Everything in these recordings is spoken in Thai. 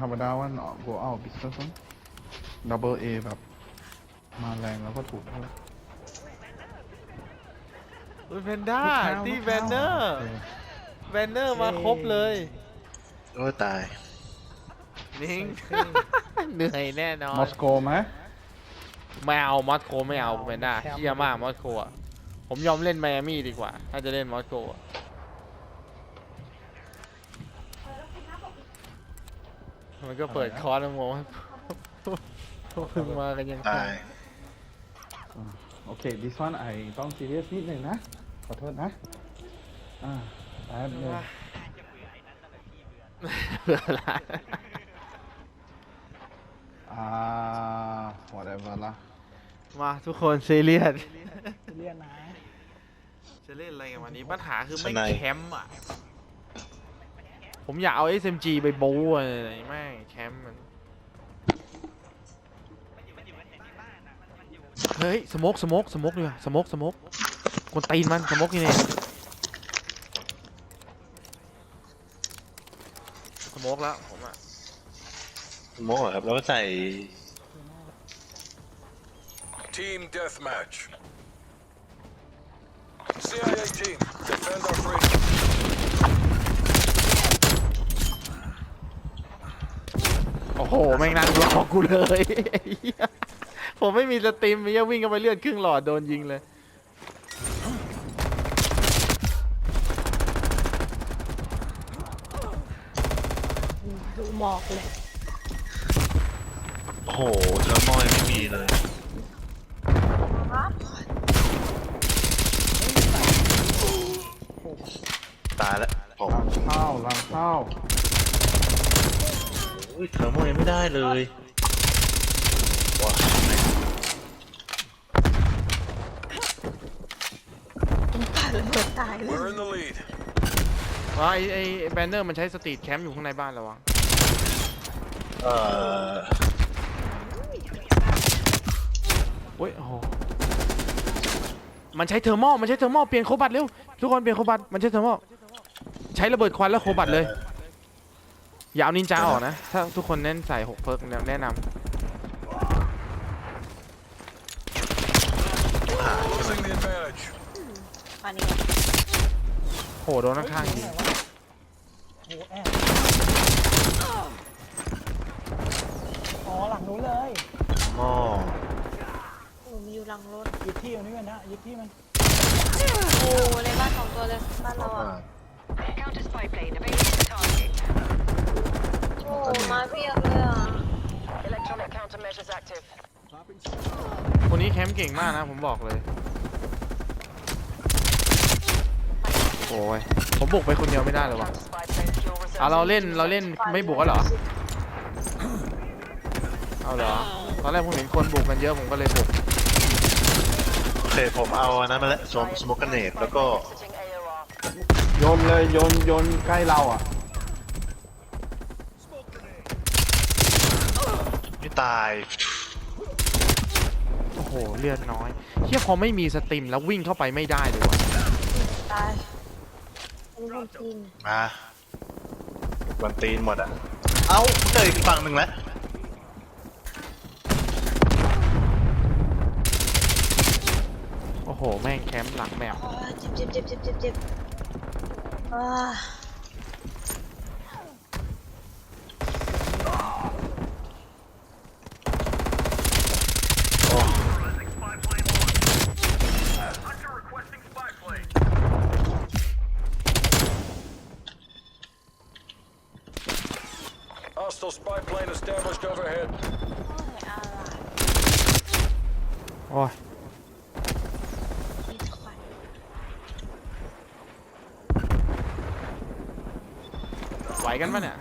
ธรรมดาว่าเนาะ go out business ดับเบิลเอแบบ มาแรงแล้วก็ถูกด้วยอุ้ยแพนด้าลูกค้าที่ลูกแบค้านเนอร์โอเคแบนเนอร์มาครบเลยโอ้ยตาย นิ่งเหนื่อยแน่นอนมอสโกไหมไม่เอามอสโกไม่เอาแพนด้าเฮียมากมอสโกอะผมยอมเล่นไมอามี่ดีกว่า ถ้าจะเล่นมอสโกอะ มันก็เปิดคอร์สแล้วงงพวกมึงมากันยังตาย โอเค this one ไอต้อง serious นิดหนึ่งนะ ขอโทษนะ อ่าแป๊บหนึงเบื่อละ อ่า whatever ละมาทุกคนซีเรียส เรียนนะจะเล่นอะไรกันวันนี้ปัญหาคือไม่สไนป์แคมป์อะ ผมอยากเอา SMG ไปโบ้อะไรแม่งแคมป์มันเฮ้ยสโมกสโมกสโมกดีกว่าสโมกสโมกกวนตีนมันสโมกนี่เนี่ยสโมกแล้วผมอะโม่ครับแล้วก็ใส่ Team deathmatch. CIA team, defend our freedom. โอ้โหแม่งนั่งรอกูเลยเหี้ยผมไม่มีสตรีมมีวิ่งเข้าไปเลือดครึ่งหลอดโดนยิงเลยดูหมอกเลยโอ้โหเทอร์โมยังไม่มีเลยตายแล้วผมหลังเข้าหลังเข้า อุ้ยเทอร์โมยังไม่ได้เลยว้าตายเลยตายเลย We're in the lead. ว่าไอ้ไอ้แบนเนอร์มันใช้สตรีทแคมป์อยู่ข้างในบ้านแล้ววะเอ่อโอ้ยโอ้โหมันใช้เทอร์โมมันใช้เทอร์โมเปลี่ยนโคบัตเร็วทุกคนเปลี่ยนโคบัตมันใช้เทอร์โมใช้ระเบิดควันแล้วโคบัตเลย อย่าเอานินจาออกนะ ถ้าทุกคนเน้นใส่หกเพิร์กแนะน Losing the advantage. ปานี้ำโหโดนข้างๆยิงโอ้แอบอ๋อหลังนู้นเลยหม้อโอ้มีอยู่หลังรถ ยึดที่มันนี่มันนะยึดที่มันโอ้ในบ้านสองตัวเลยบ้านเราอะ Counter spy plane available อ้มาเพียบเลยอะ Electronic countermeasures active. คนนี้แคมป์เก่งมากนะผมบอกเลย โอ้ย ผมบุกไปคนเดียวไม่ได้เลยวะ Counter spy plane fuel reserves. เอาเราเล่นเราเล่นไม่บุกแล้วเหรอ เอาเหรอ ตอนแรกผมเห็นคนบุกกันเยอะผมก็เลยบุกโอเคผมเอาอันนั้นมาแล้วสมสโมกเนตแล้วก็ Exiting AOR. โยนเลยโยนโยนใกล้เราอะ ไม่ ตาย โอ้โห เลือดน้อยเฮียพอไม่มีสตรีมแล้ววิ่งเข้าไปไม่ได้เลยวะตายเป็นคนจีนมาวันตีนหมดอะ เอ้าเจออีกฝั่งหนึ่งแล้วโอ้โห แม่งแคมป์หลังแมว อ๋อเจ็บเจ็บเจ็บเจ็บเจ็บเจ็บอ่า Hostile spy plane established overhead. โอ้ยอะไรโอ้ยมีควันไหวกันปะเนี่ย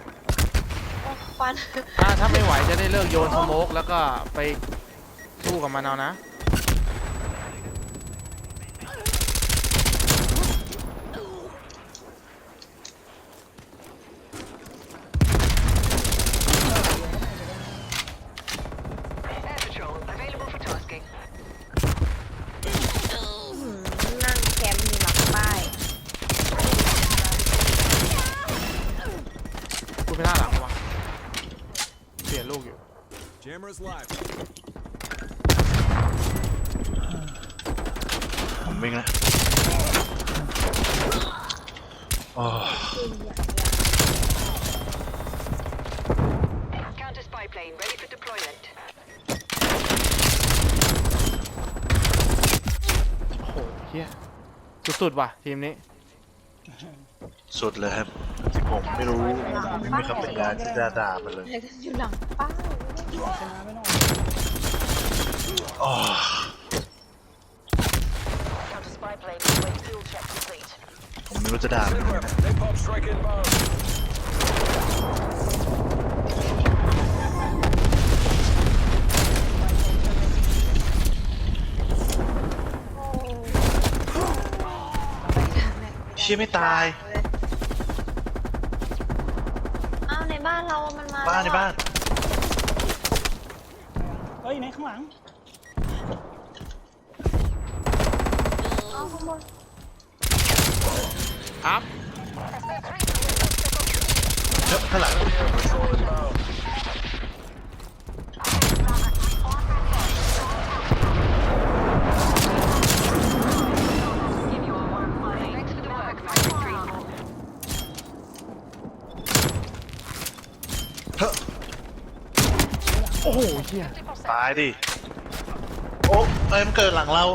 โอ้ควัน ถ้าถ้าไม่ไหวจะได้เลิกโยนสโมกแล้วก็ไปสู้กับมันเอานะ Air patrol available for tasking. อืมนั่งแคมป์อยู่หลังป้าย พูดไม่น่าหลังวะ เปลี่ยนลูกอยู่ Jammer's live. ผมวิ่งแล้วโอ้ Counter spy plane ready for deployment. โอ้โหเฮียสุดๆว่ะทีมนี้ สุดเลยครับที่ผมไม่รู้ไม่มีคำบรรยายที่จะด่ามันเลย อยู่หลังป้าย ชนะไม่น้อยโอ้ Counter spy plane when fuel check complete. ผมไม่รู้จะด่ามันยังไง Rep, napalm strike inbound. เชี่ยไม่ตาย อ้าวในบ้านเรา มันมาบ้านในแล้ว อะบ้านเฮ้ยในข้างหลังเอาข้างบนอัพเฮ้ยข้างหลัง Air patrol inbound. Give you a warm flight. Thanks for the work, Magic Tree. โอ้โหเฮีย ตายดิ โอ้เอ้ยมันเกิดหลังเรา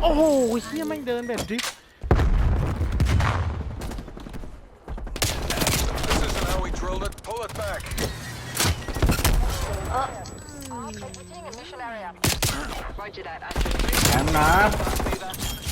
โอ้โหเฮียแม่งเดินแบบดริฟต์ This isn't how we drilled it. Pull it back. Exiting initial area. Roger that, Astro. แอมนะเอ้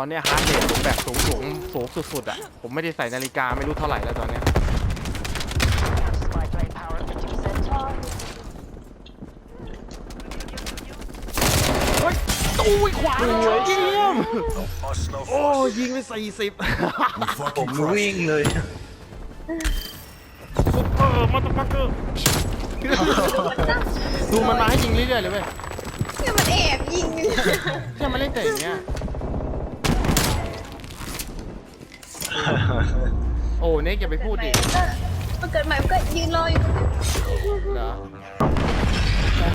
ตอนเนี้ยฮาร์ดเรทผมแบบสูงสูงสูงสุดๆอะ ผมไม่ได้ใส่นาฬิกาไม่รู้เท่าไหร่แล้วตอนเนี้ย Counter spy plane power at 50%. ตู้ยขวาเลยเยี่ยม No fuss, no โอ้ fuss. ยิงไปสี่สิบผมวิ่งเลยซุปเปอร์มาตฟักเกอร์ดูมันมาให้ยิงเรื่อยๆเลยเว้ยเนี่ยมันแอบยิงอยู่แค่มาเล่นแต่อย่างเงี้ย โอ้เน็กอย่าไปพูดดิมันเกิดใหม่มันก็ยืนรออยู่ตรงนี้เหรอ